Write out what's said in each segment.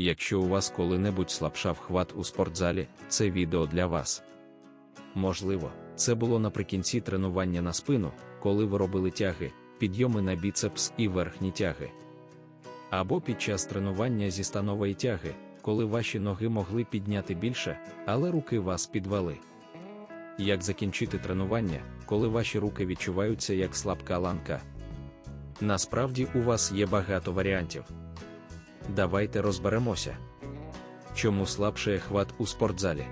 Якщо у вас коли-небудь слабшав хват у спортзалі, це відео для вас. Можливо, це було наприкінці тренування на спину, коли ви робили тяги, підйоми на біцепс і верхні тяги. Або під час тренування зі станової тяги, коли ваші ноги могли підняти більше, але руки вас підвели. Як закінчити тренування, коли ваші руки відчуваються як слабка ланка? Насправді у вас є багато варіантів. Давайте розберемося. Чому слабшає хват у спортзалі?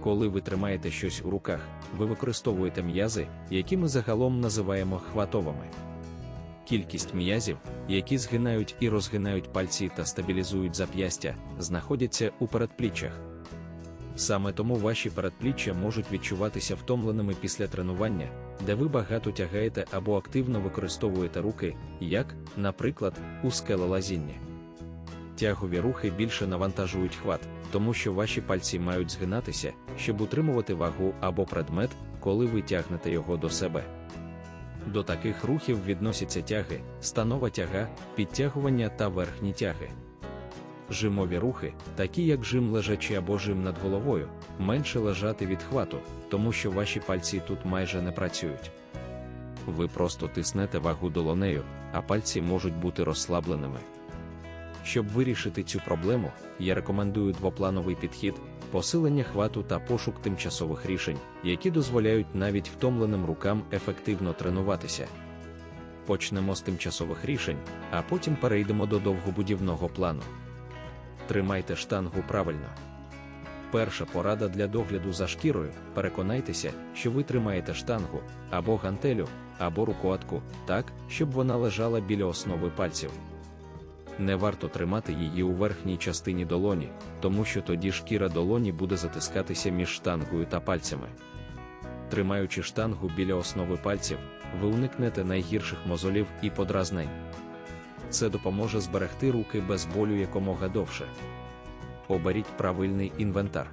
Коли ви тримаєте щось у руках, ви використовуєте м'язи, які ми загалом називаємо хватовими. Кількість м'язів, які згинають і розгинають пальці та стабілізують зап'ястя, знаходяться у передпліччях. Саме тому ваші передпліччя можуть відчуватися втомленими після тренування, де ви багато тягаєте або активно використовуєте руки, як, наприклад, у скелелазінні. Тягові рухи більше навантажують хват, тому що ваші пальці мають згинатися, щоб утримувати вагу або предмет, коли ви тягнете його до себе. До таких рухів відносяться тяги, станова тяга, підтягування та верхні тяги. Жимові рухи, такі як жим лежачи або жим над головою, менше лежати від хвату, тому що ваші пальці тут майже не працюють. Ви просто тиснете вагу долонею, а пальці можуть бути розслабленими. Щоб вирішити цю проблему, я рекомендую двоплановий підхід, посилення хвату та пошук тимчасових рішень, які дозволяють навіть втомленим рукам ефективно тренуватися. Почнемо з тимчасових рішень, а потім перейдемо до довгобудівного плану. Тримайте штангу правильно. Перша порада для догляду за шкірою: переконайтеся, що ви тримаєте штангу або гантелю, або рукоатку так, щоб вона лежала біля основи пальців. Не варто тримати її у верхній частині долоні, тому що тоді шкіра долоні буде затискатися між штангою та пальцями. Тримаючи штангу біля основи пальців, ви уникнете найгірших мозолів і подразнень. Це допоможе зберегти руки без болю якомога довше. Оберіть правильний інвентар.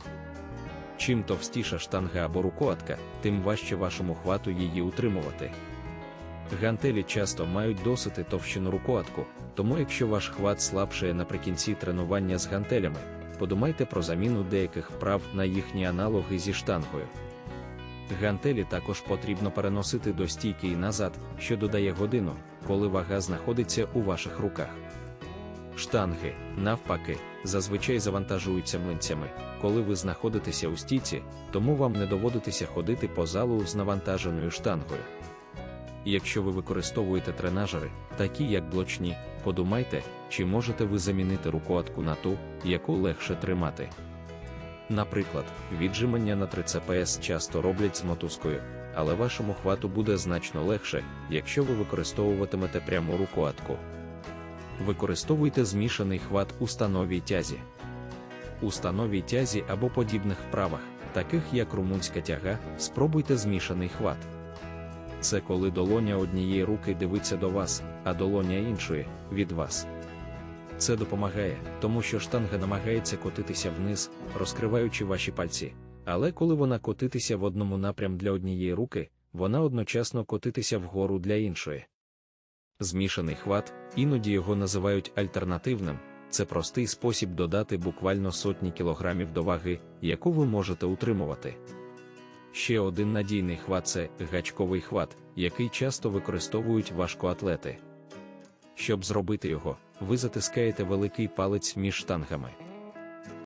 Чим товстіша штанга або рукоатка, тим важче вашому хвату її утримувати. Гантелі часто мають досити товщину рукоатку, тому якщо ваш хват слабшає наприкінці тренування з гантелями, подумайте про заміну деяких вправ на їхні аналоги зі штангою. Гантелі також потрібно переносити до стійки і назад, що додає годину, коли вага знаходиться у ваших руках. Штанги, навпаки, зазвичай завантажуються млинцями, коли ви знаходитеся у стійці, тому вам не доводитися ходити по залу з навантаженою штангою. Якщо ви використовуєте тренажери, такі як блочні, подумайте, чи можете ви замінити рукоатку на ту, яку легше тримати. Наприклад, віджимання на 3 ЦПС часто роблять з мотузкою, але вашому хвату буде значно легше, якщо ви використовуватимете пряму рукоатку. Використовуйте змішаний хват у становій тязі. У становій тязі або подібних вправах, таких як румунська тяга, спробуйте змішаний хват. Це коли долоня однієї руки дивиться до вас, а долоня іншої від вас. Це допомагає, тому що штанга намагається котитися вниз, розкриваючи ваші пальці. Але коли вона котитися в одному напрям для однієї руки, вона одночасно котитися вгору для іншої. Змішаний хват, іноді його називають альтернативним, це простий спосіб додати буквально сотні кілограмів до ваги, яку ви можете утримувати. Ще один надійний хват це гачковий хват, який часто використовують важкоатлети. Щоб зробити його, ви затискаєте великий палець між штангами.